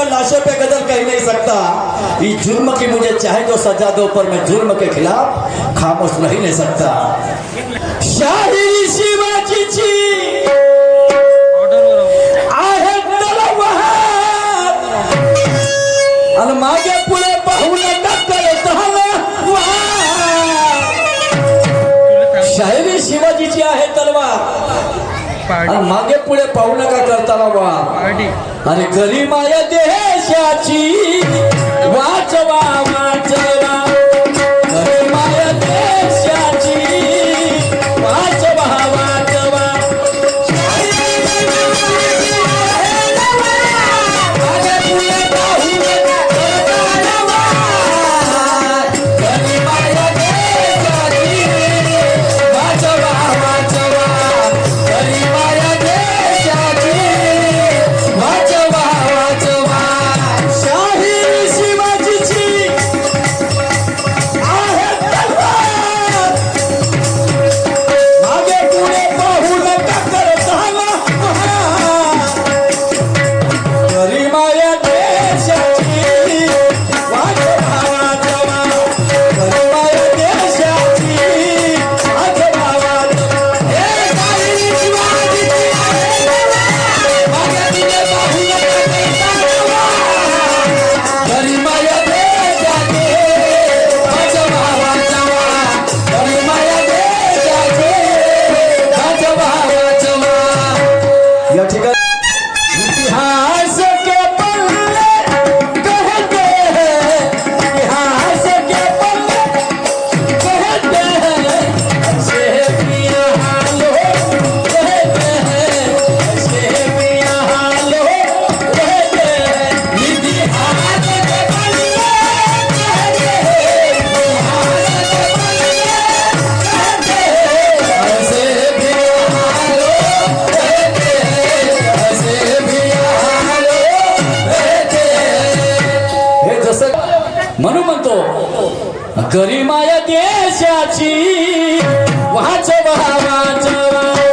लाशों पे गदर कह नहीं सकता। इस जुर्म की मुझे चाहे जो सजा दो पर मैं जुर्म के खिलाफ खामोश रह नहीं सकता। शाहिरी शिवाजीची आहे तलवार। आणि मागे पुढे पाहू नका करताना वार. शाहिरी शिवाजीची आहे तलवार। मागे पुढे पाहू नका करताना वार आणि गरिमाया देशाची वाचवा वाचवा. गरिमाया देशाची वाचवा वाचवा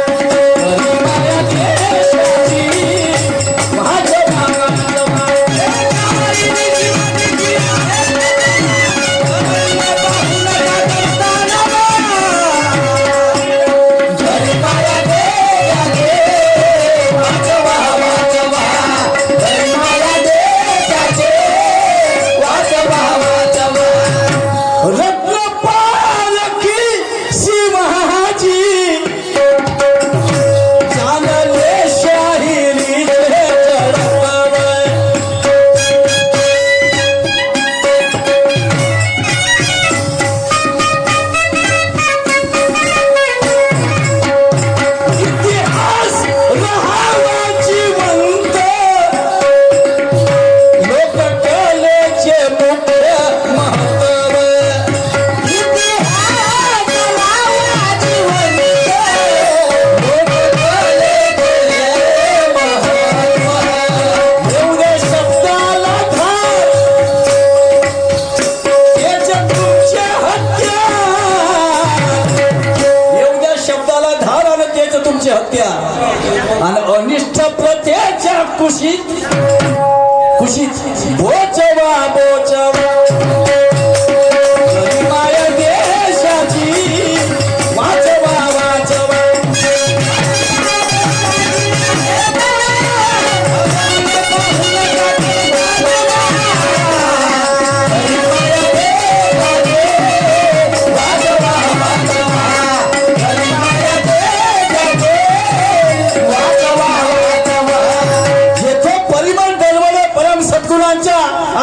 不行。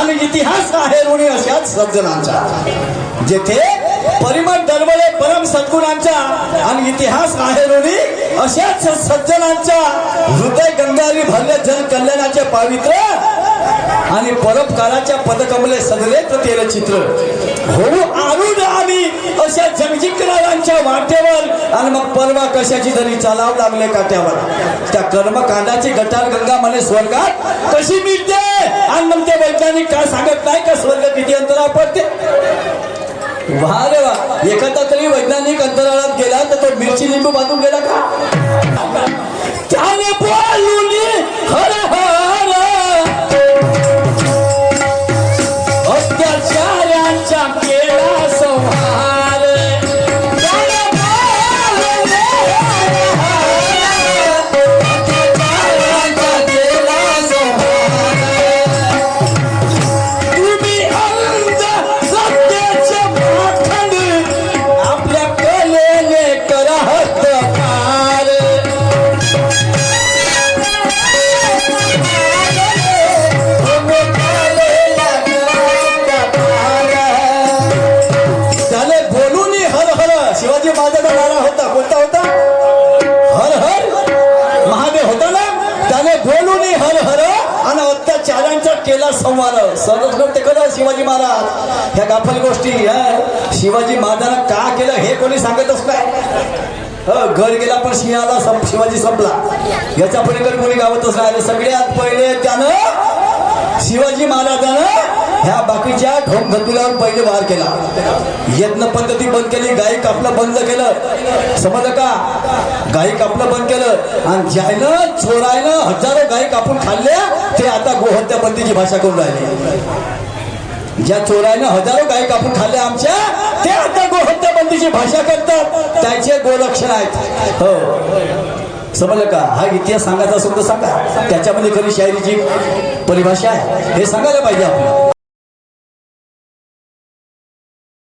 आणि इतिहास आहे ऋणी अशाच सज्जनांचा. जेथे परिमळ दरवडे परम सद्गुणांच्या आणि इतिहास आहे ऋणी अशाच सज्जनांच्या हृदय गंगारी भरले जन कल्याणाचे पावित्र्य आणि परोपकाराच्या पदकमले सजले तेल चित्र होऊ आरूढ आम्ही अशा जगजिकरांच्या वाटेवर आणि मग परवा कशाची तरी चालाव लागले काट्यावर. त्या कर्मकांडाची गटार गंगा म्हणे स्वर्गात कशी मिळते? आणि मग ते वैज्ञानिक काय सांगत नाही का स्वर्ग किती अंतरावर पडते वा रे वा. एखादा तरी वैज्ञानिक अंतराळात गेला तर तो मिरची लिंबू बांधून गेला का? या संवाद सहज घडते कदा शिवाजी महाराज. ह्या गाफल गोष्टी शिवाजी महाराजांना का केलं हे कोणी सांगतच नाही. घर गेला पण सिंहाला सं- शिवाजी संपला. याच्या पलीकडे कोणी गावतच नाही सगळ्यात पहिले त्यानं शिवाजी महाराजानं ह्या बाकीच्या ढोंग धतुल्यावर पहिले वार केला. यत्न पद्धती बंद केली गाई कापलं बंद केलं. समजलं का? गाई कापलं बंद केलं. आणि ज्यानं चोरायनं हजारो गाई कापून खाल्ल्या ते आता गोहत्या बंदीची भाषा करून राहिली. ज्या चोरायनं हजारो गाई कापून खाल्ल्या आमच्या ते आता गोहत्या बंदीची भाषा करतात. त्याचे गोलक्षण आहेत. हो. समजलं का? हा इतिहास सांगायचा असेल तर सांगा. त्याच्यामध्ये खरी शायरीची परिभाषा आहे. हे सांगायला पाहिजे आपण